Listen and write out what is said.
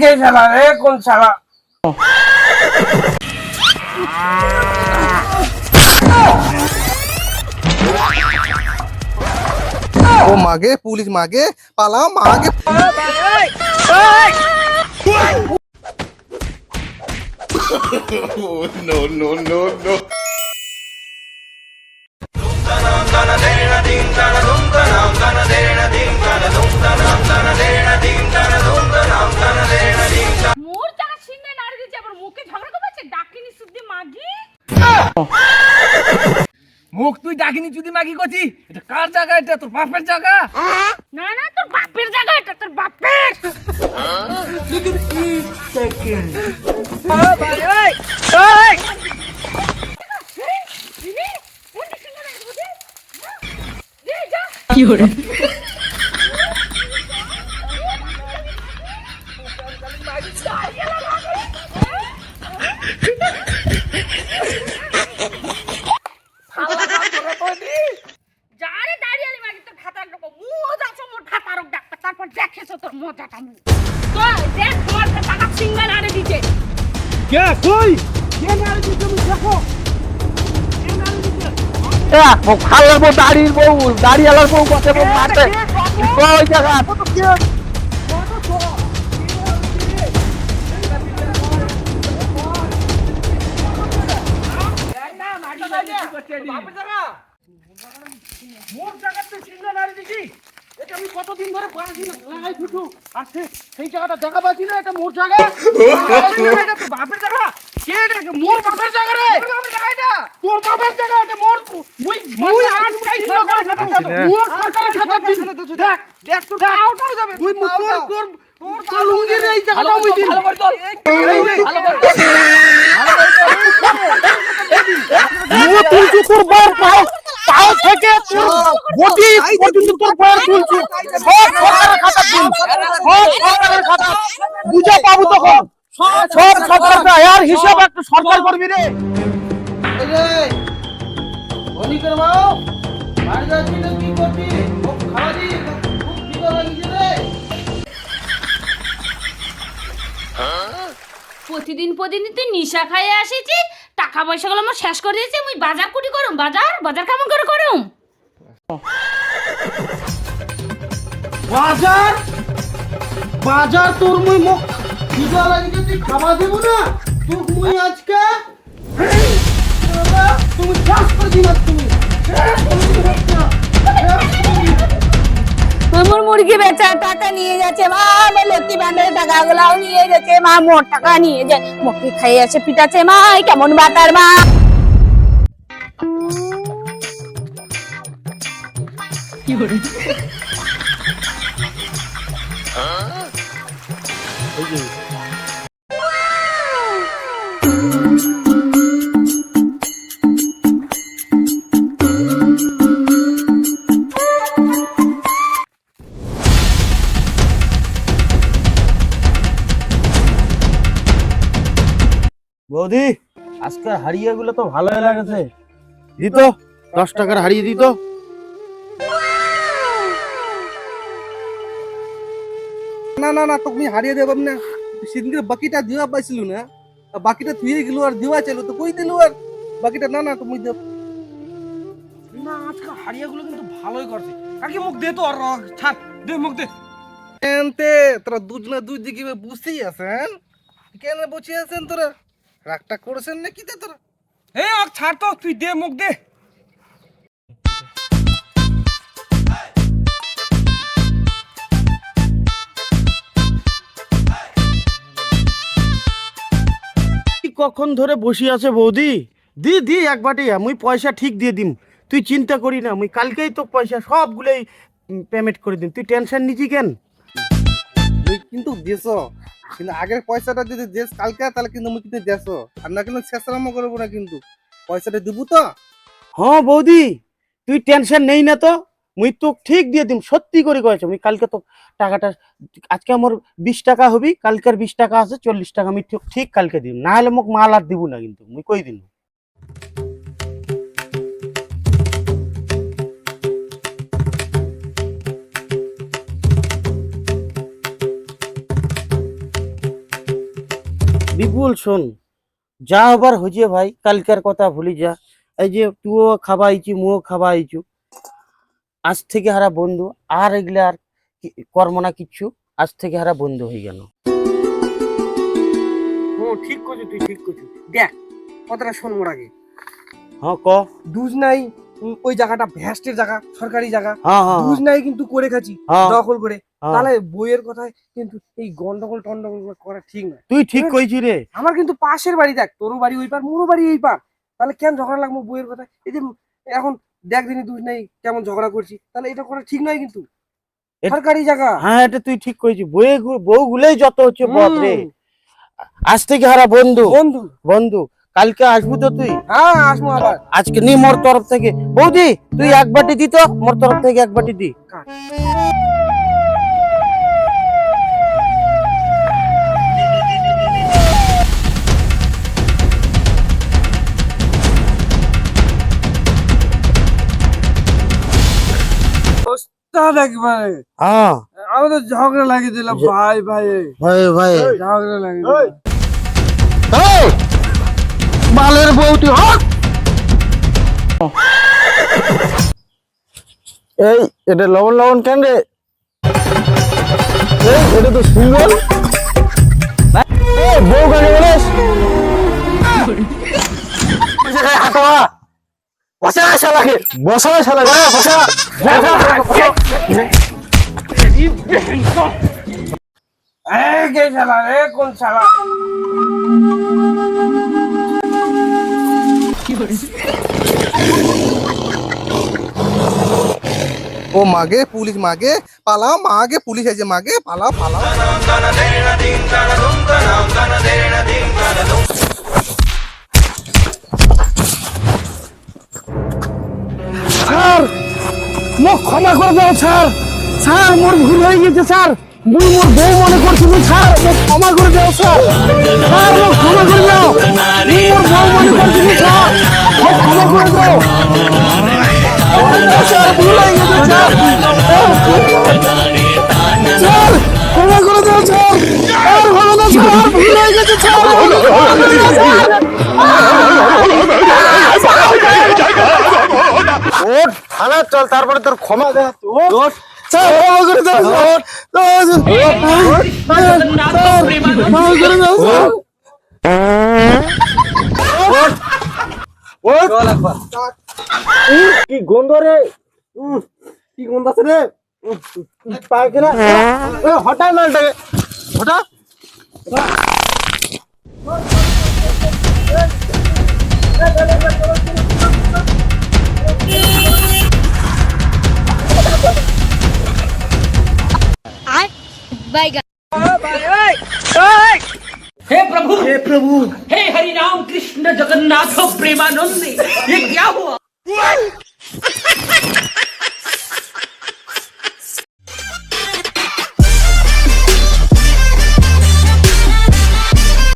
কে শালা রে কোন শালা ও মাগে পুলিশ মাগে পালাও মাগে মোর মুখ তুই ডাকিনি যদি মাগি করছি এটা কার জায়গা এটা তোর বাপের জায়গা না না তোর বাপের জায়গা এটা তোর বাপের কি হরে দেখো খালের বউ, দাড়ির বউ, দাড়িওয়ালার বউ বসে বউ ওই জায়গা? মোর জায়গাতে সিঙ্গা দিছি এটা আমি কতদিন ধরে পাচ্ছি না লাগাই ফুটু সেই জায়গাটা দেখা পাচ্ছি না এটা মোর জায়গা। এটা বাপের জায়গা। কে এটা? মোর বাপের জায়গা রে। এটা। তোর বাপের জায়গা এটা মোর। মুই মুই আজ কাই সরকারের করে মোর সরকারের খাতা দিন দেখ দেখ তোর আউট হয়ে যাবে তুই তোর তোর তোর লুঙ্গির এই জায়গাটা মুই দিন ভালো করে তোর ভালো করে মুখ তুলছি তোর বউর পাও থেকে বউর তুলছি। সব সরকারের খাতা দিন। সব সরকারের খাতা। বুঝে পাবো তখন। সব সরকার দেয় হিসাব একটু সরকার করবি রে। প্রতিদিন প্রতিদিন তুই নিশা খাইয়ে আসিছি টাকা পয়সা গুলো আমার শেষ করে দিয়েছি মুই বাজার কুটি করুম, বাজার বাজার কেমন করে করুম? বাজার? বাজার তোর মুই মুখ খিদে লাগিয়ে তুই খাওয়া দেব না? তোর মুই আজকে তুমি চাষ করে দিন তুমি। আমার মুরগি বেচার টাকা নিয়ে যাচ্ছে মা আমার লক্ষ্মী ভান্ডারের টাকাগুলাও নিয়ে গেছে মা মোট টাকা নিয়ে যায় মুখে খাইয়ে আছে পিটাছে মা কেমন বাতার মা? বৌদি। আজকে হারিয়ে গুলো তো ভালোই লাগেছে। দিত দশ টাকার হারিয়ে দিত। না না না তুমি হারিয়ে দেব না। সেদিনকে বাকিটা দিওয়া পাইছিল না। বাকিটা থুয়ে গেল আর দিওয়া চাইলো তো কই দিল আর? বাকিটা না না তুমি দেব। না আজকে হারিয়াগুলো কিন্তু ভালোই করছে। কাকি মুখ দে তো আর ছাড় দে মুখ দে। এনতে তোরা দুজনে দুই দিকে বুঝতেই আছেন? কেন বসে আছেন তোরা? রাগটা করেছেন নাকি তে তোরা? এ অক ছাড় তো তুই দে মুখ দে। কখন ধরে বসে আছে বৌদি? দি দি এক বাটি মুই পয়সা ঠিক দিয়ে দিম। তুই চিন্তা করি না আমি কালকেই তো পয়সা সবগুলোই পেমেন্ট করে দিম। তুই টেনশন নিছি কেন? কিন্তু দেশ। কিন্তু আগের পয়সাটা যদি দেশ কালকে, তাহলে কিন্তু আমি কিন্তু দেশ। আর না কিন্তু শেষরাম করব না কিন্তু। পয়সাটা দিব তো? হ্যাঁ বৌদি। তুই টেনশন নেই না তো। মুই তো ঠিক দিয়ে দিম, সত্যি করে কয়েছে। মুই কালকে তো টাকাটা, আজকে আমার বিশ টাকা হবি, কালকের বিশ টাকা আছে, চল্লিশ টাকা। আমি ঠিক- ঠিক কালকে দিম। না হলে মোক মাল আর দিব না কিন্তু। মুই কই দিন বিপুল শোন। যা হবার হয়েছে ভাই কালকার কথা ভুলি যা। এই যে তুও খাবা আইছি মুও খাবা আইছু আজ থেকে হারা বন্ধু আর এগুলা আর কর্ম না কিচ্ছু। আজ থেকে হারা বন্ধু হয়ে গেল। হুম ঠিক করছিস তুই ঠিক করছিস দেখ কথাটা শোন মোর আগে। হ্যাঁ ক। দুজ নাই ওই জায়গাটা ভ্যাস্টের জায়গা সরকারি জায়গা। হ্যাঁ হ্যাঁ নাই কিন্তু করে খাচ্ছি। হ্যাঁ, দখল করে। হ্যাঁ। তাহলে বইয়ের কথায় কিন্তু এই গন্ডগোল টন্ডগোল করা ঠিক নয়। তুই ঠিক কইছি রে। আমার কিন্তু পাশের বাড়ি দেখ তোরও বাড়ি ওই পার মোরও বাড়ি এই পার। তাহলে কেন ঝগড়া লাগবো বইয়ের কথায়? এই যে এখন দেখ দিনই দুজ নাই কেমন ঝগড়া করছি। তাহলে এটা করা ঠিক নয় কিন্তু। সরকারি জায়গা। হ্যাঁ এটা তুই ঠিক কইছি। বইয়ে বউ গুলোই যত হচ্ছে পথ রে। আজ থেকে হারা বন্ধু। বন্ধু। বন্ধু। কালকে আসব তো তুই? হ্যাঁ আসব আবার। আজকে নি মোর তরফ থেকে। বৌদি তুই এক বাটি দি তো মোর তরফ থেকে এক বাটি দি। ওস্তাদ একবারে। হ্যাঁ। আমি তো ঝগড়া লাগিয়ে দিলাম যে- ভাই ভাই। ভাই ভাই। ঝগড়া লাগিয়ে দিলাম। এই, বালের বউ তুই হট এই এটা লবণ লবণ কেন রে? এই এটা তো সুন্দর বউ কেন বলিস? বসা শালাকে। বসা শালাকে। কোন শালা? ও মাগে, পুলিশ মাগে, পালাও, মাগে, পুলিশ আছে মাগে, পালাও পালাও। স্যার, মোক ক্ষমা করে দাও, স্যার। স্যার মোর ভুল হয়ে গেছে, স্যার। মুই মোর বউ মনে করছিল স্যার মোক ক্ষমা করে দাও স্যার স্যার মোক ক্ষমা করে দাও মুই মোর বউ মনে করছিল স্যার মোক ক্ষমা করে দাও স্যার ভুল হয়ে গেছে স্যার স্যার ক্ষমা করে দাও স্যার আর হবে না স্যার ভুল হয়ে গেছে স্যার ওঠ থানা চল তারপরে তোর ক্ষমা দেখ ওঠ স্যার ক্ষমা করে দাও স্যার। স্যার। ক্ষমা করে দাও স্যার কি গন্ধ রে? উম, কি গন্ধ আছে রে? উম, পায়খানা এ, হটা। बाय बाय हे प्रभु! हे प्रभु! हे हरिम राम कृष्ण जगन्नाथ प्रेमानंद ये क्या हुआ?